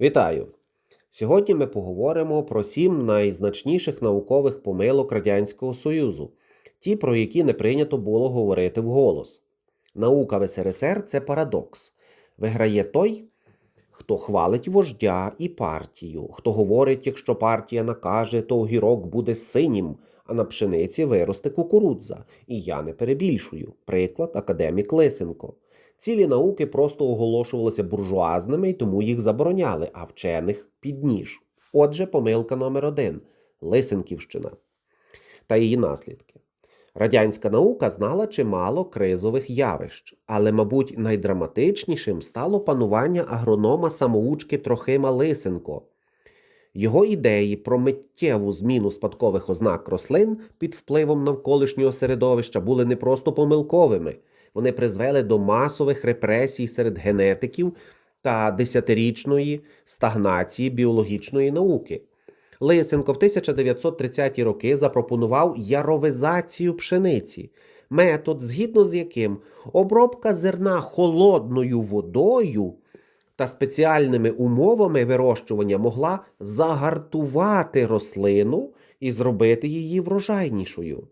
Вітаю! Сьогодні ми поговоримо про сім найзначніших наукових помилок Радянського Союзу, ті, про які не прийнято було говорити вголос. Наука в СРСР це парадокс. Виграє той, хто хвалить вождя і партію, хто говорить, якщо партія накаже, то огірок буде синім, а на пшениці виросте кукурудза. І я не перебільшую. Приклад академік Лисенко. Цілі науки просто оголошувалися буржуазними і тому їх забороняли, а вчених під ніж. Отже, помилка номер один Лисенківщина та її наслідки. Радянська наука знала чимало кризових явищ, але, мабуть, найдраматичнішим стало панування агронома самоучки Трохима Лисенко. Його ідеї про миттєву зміну спадкових ознак рослин під впливом навколишнього середовища були не просто помилковими, вони призвели до масових репресій серед генетиків та десятирічної стагнації біологічної науки. Лисенко в 1930-ті роки запропонував яровизацію пшениці, метод, згідно з яким обробка зерна холодною водою та спеціальними умовами вирощування могла загартувати рослину і зробити її врожайнішою.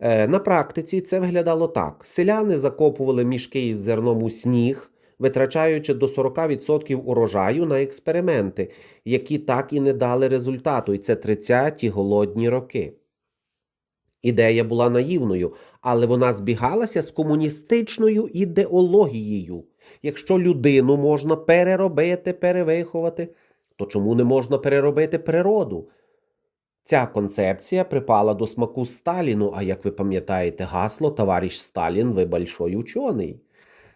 Е, На практиці це виглядало так: селяни закопували мішки із зерном у сніг, витрачаючи до 40% урожаю на експерименти, які так і не дали результату, і це 30-ті голодні роки. Ідея була наївною, але вона збігалася з комуністичною ідеологією. Якщо людину можна переробити, перевиховати, то чому не можна переробити природу? Ця концепція припала до смаку Сталіну, а як ви пам'ятаєте, гасло Товариш Сталін, ви большой учений.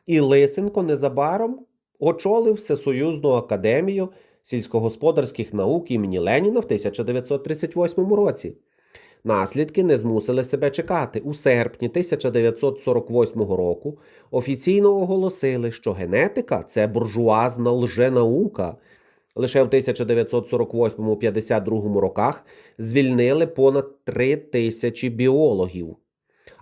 І Лисенко незабаром очолив Всесоюзну академію сільськогосподарських наук імені Леніна в 1938 році. Наслідки не змусили себе чекати. У серпні 1948 року офіційно оголосили, що генетика це буржуазна лженаука. Лише в 1948-52 роках звільнили понад 3 тисячі біологів.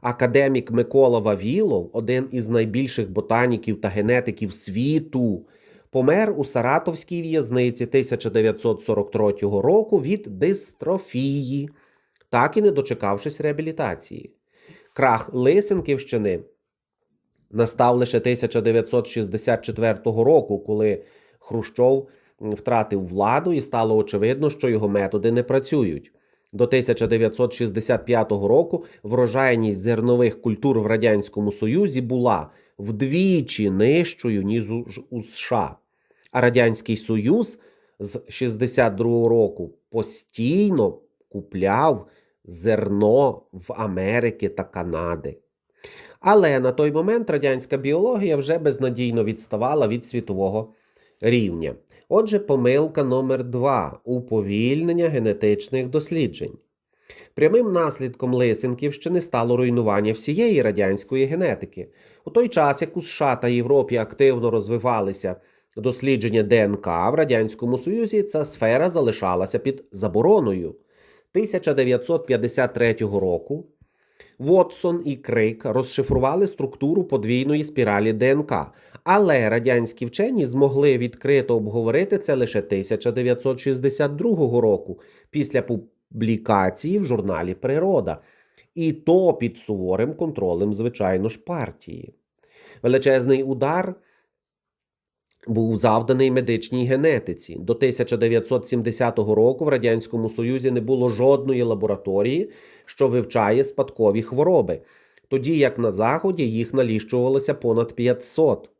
Академік Микола Вавілов, один із найбільших ботаніків та генетиків світу, помер у Саратовській в'язниці 1943 року від дистрофії, так і не дочекавшись реабілітації. Крах Лисенківщини настав лише 1964 року, коли Хрущов втратив владу і стало очевидно, що його методи не працюють. До 1965 року врожайність зернових культур в Радянському Союзі була вдвічі нижчою, ніж у США. А Радянський Союз з 62 року постійно купляв зерно в Америки та Канади. Але на той момент радянська біологія вже безнадійно відставала від світового рівня. Отже, помилка номер 2 уповільнення генетичних досліджень. Прямим наслідком Лисенківщини стало руйнування всієї радянської генетики. У той час, як у США та Європі активно розвивалися дослідження ДНК в Радянському Союзі, ця сфера залишалася під забороною. 1953 року Вотсон і Крик розшифрували структуру подвійної спіралі ДНК, але радянські вчені змогли відкрито обговорити це лише 1962 року після публікації в журналі Природа, і то під суворим контролем, звичайно ж, партії. Величезний удар був завданий медичній генетиці. До 1970 року в Радянському Союзі не було жодної лабораторії, що вивчає спадкові хвороби, тоді як на Заході їх наліщувалося понад 500.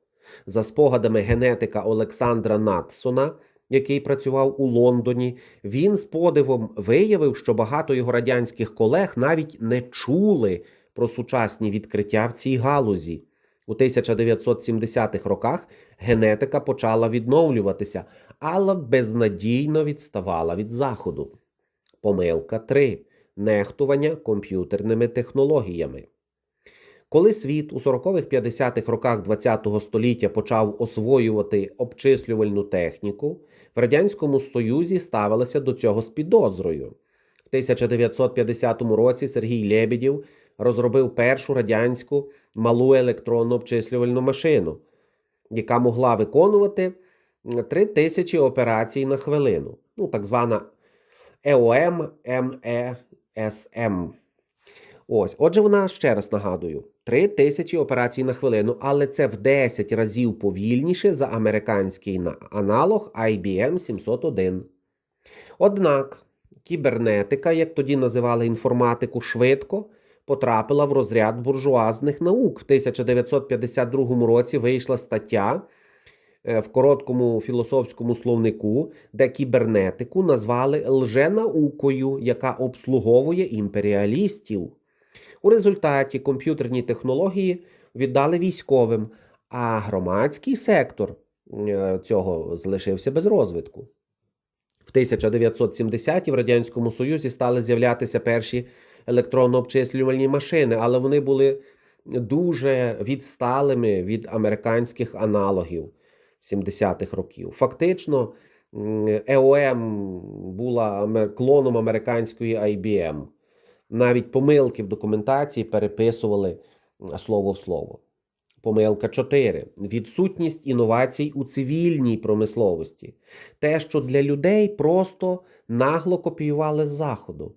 За спогадами генетика Олександра Натсона, який працював у Лондоні, він з подивом виявив, що багато його радянських колег навіть не чули про сучасні відкриття в цій галузі. У 1970-х роках генетика почала відновлюватися, але безнадійно відставала від заходу. Помилка 3. Нехтування комп'ютерними технологіями. Коли світ у 40-50-х роках ХХ століття почав освоювати обчислювальну техніку, в Радянському Союзі ставилися до цього з підозрою. В 1950 році Сергій Лебедєв розробив першу радянську малу електронну обчислювальну машину, яка могла виконувати 3000 операцій на хвилину. Ну, так звана Е ЕОМ МЕСМ. Ось, отже, вона ще раз нагадую: 3000 операцій на хвилину, але це в 10 разів повільніше за американський аналог IBM 701. Однак кібернетика, як тоді називали інформатику, швидко потрапила в розряд буржуазних наук. В 1952 році вийшла стаття е, в короткому філософському словнику, де кібернетику назвали лженаукою, яка обслуговує імперіалістів. У результаті комп'ютерні технології віддали військовим, а громадський сектор е, цього залишився без розвитку. В 1970-ті в Радянському Союзі стали з'являтися перші електронно-обчислювальні машини, але вони були дуже відсталими від американських аналогів 70-х років. Фактично, ЕОМ була клоном американської IBM. Навіть помилки в документації переписували слово в слово. Помилка 4. Відсутність інновацій у цивільній промисловості. Те, що для людей просто нагло копіювали з заходу.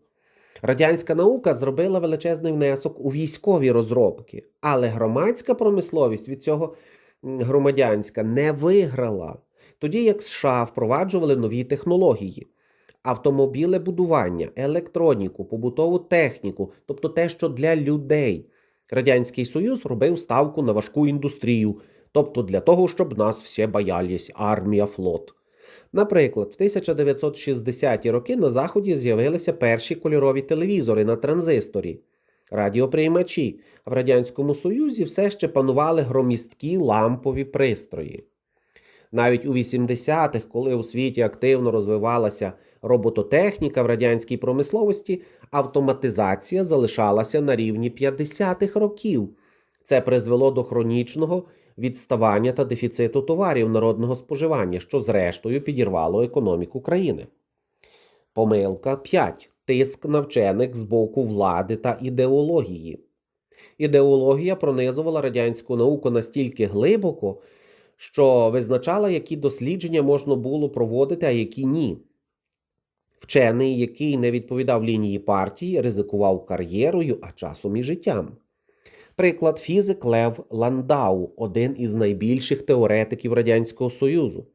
Радянська наука зробила величезний внесок у військові розробки, але громадська промисловість від цього громадянська не виграла. Тоді як США впроваджували нові технології. Автомобілебудування, електроніку, побутову техніку, тобто те, що для людей. Радянський Союз робив ставку на важку індустрію, тобто для того, щоб нас всі боялись, армія, флот. Наприклад, в 1960-ті роки на Заході з'явилися перші кольорові телевізори на транзисторі, радіоприймачі, а в Радянському Союзі все ще панували громісткі лампові пристрої. Навіть у 80-х, коли у світі активно розвивалася робототехніка в радянській промисловості, автоматизація залишалася на рівні 50-х років. Це призвело до хронічного відставання та дефіциту товарів народного споживання, що зрештою підірвало економіку країни. Помилка 5. Тиск на вчених з боку влади та ідеології. Ідеологія пронизувала радянську науку настільки глибоко, що визначала, які дослідження можна було проводити, а які ні. Вчений, який не відповідав лінії партії, ризикував кар'єрою, а часом і життям. Приклад фізик Лев Ландау, один із найбільших теоретиків Радянського Союзу.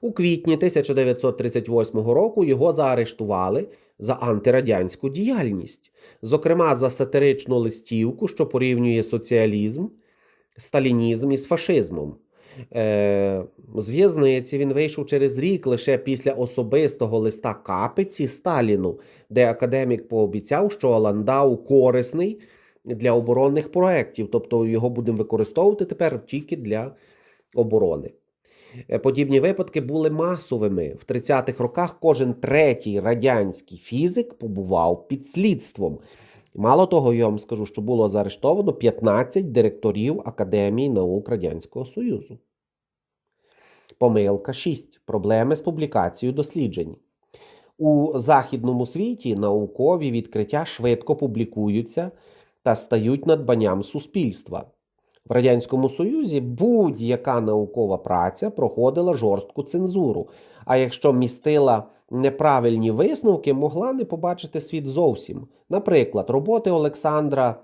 У квітні 1938 року його заарештували за антирадянську діяльність, зокрема за сатиричну листівку, що порівнює соціалізм, сталінізм із фашизмом. Е, з в'язниці він вийшов через рік лише після особистого листа капиці Сталіну, де академік пообіцяв, що Ландау корисний для оборонних проєктів, тобто його будемо використовувати тепер тільки для оборони. Е, Подібні випадки були масовими. В 30-х роках кожен третій радянський фізик побував під слідством. Мало того, я вам скажу, що було заарештовано 15 директорів Академії наук Радянського Союзу. Помилка 6. Проблеми з публікацією досліджень. У західному світі наукові відкриття швидко публікуються та стають надбанням суспільства. В Радянському Союзі будь-яка наукова праця проходила жорстку цензуру, а якщо містила неправильні висновки, могла не побачити світ зовсім. Наприклад, роботи Олександра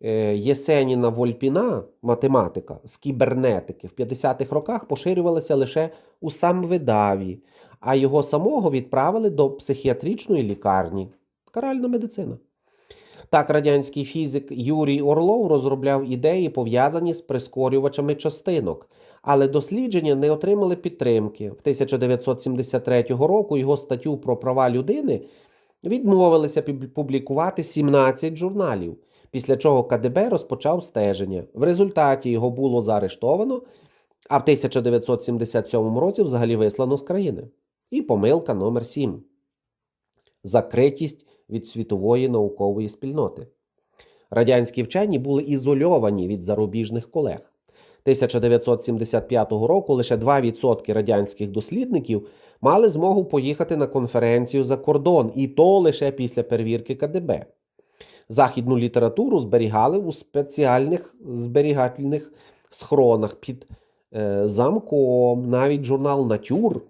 е, Єсеніна Вольпіна, математика з кібернетики в 50-х роках поширювалися лише у самвидаві, а його самого відправили до психіатричної лікарні. Каральна медицина. Так, радянський фізик Юрій Орлов розробляв ідеї, пов'язані з прискорювачами частинок, але дослідження не отримали підтримки. В 1973 року його статтю про права людини відмовилися публікувати 17 журналів, після чого КДБ розпочав стеження. В результаті його було заарештовано, а в 1977 році взагалі вислано з країни. І помилка номер 7 закритість від світової наукової спільноти. Радянські вчені були ізольовані від зарубіжних колег. 1975 року лише 2% радянських дослідників мали змогу поїхати на конференцію за кордон, і то лише після перевірки КДБ. Західну літературу зберігали у спеціальних зберігательних схронах під е, замком, навіть журнал Натюр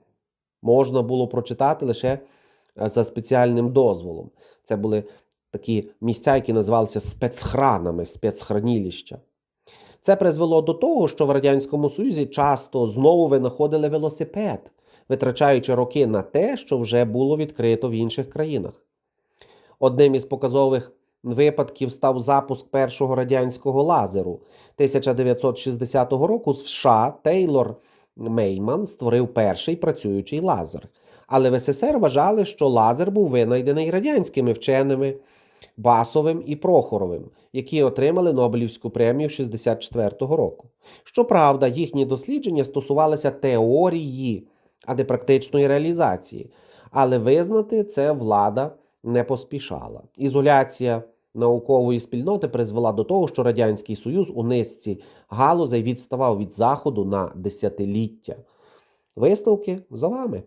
можна було прочитати лише за спеціальним дозволом. Це були такі місця, які називалися спецхранами, спецхраніліща. Це призвело до того, що в Радянському Союзі часто знову винаходили велосипед, витрачаючи роки на те, що вже було відкрито в інших країнах. Одним із показових випадків став запуск першого радянського лазеру. 1960 року в США Тейлор Мейман створив перший працюючий лазер. Але в СССР вважали, що лазер був винайдений радянськими вченими Басовим і Прохоровим, які отримали Нобелівську премію 64-го року. Щоправда, їхні дослідження стосувалися теорії, а не практичної реалізації. Але визнати це влада не поспішала. Ізоляція наукової спільноти призвела до того, що Радянський Союз у низці галузей відставав від Заходу на десятиліття. Висновки за вами.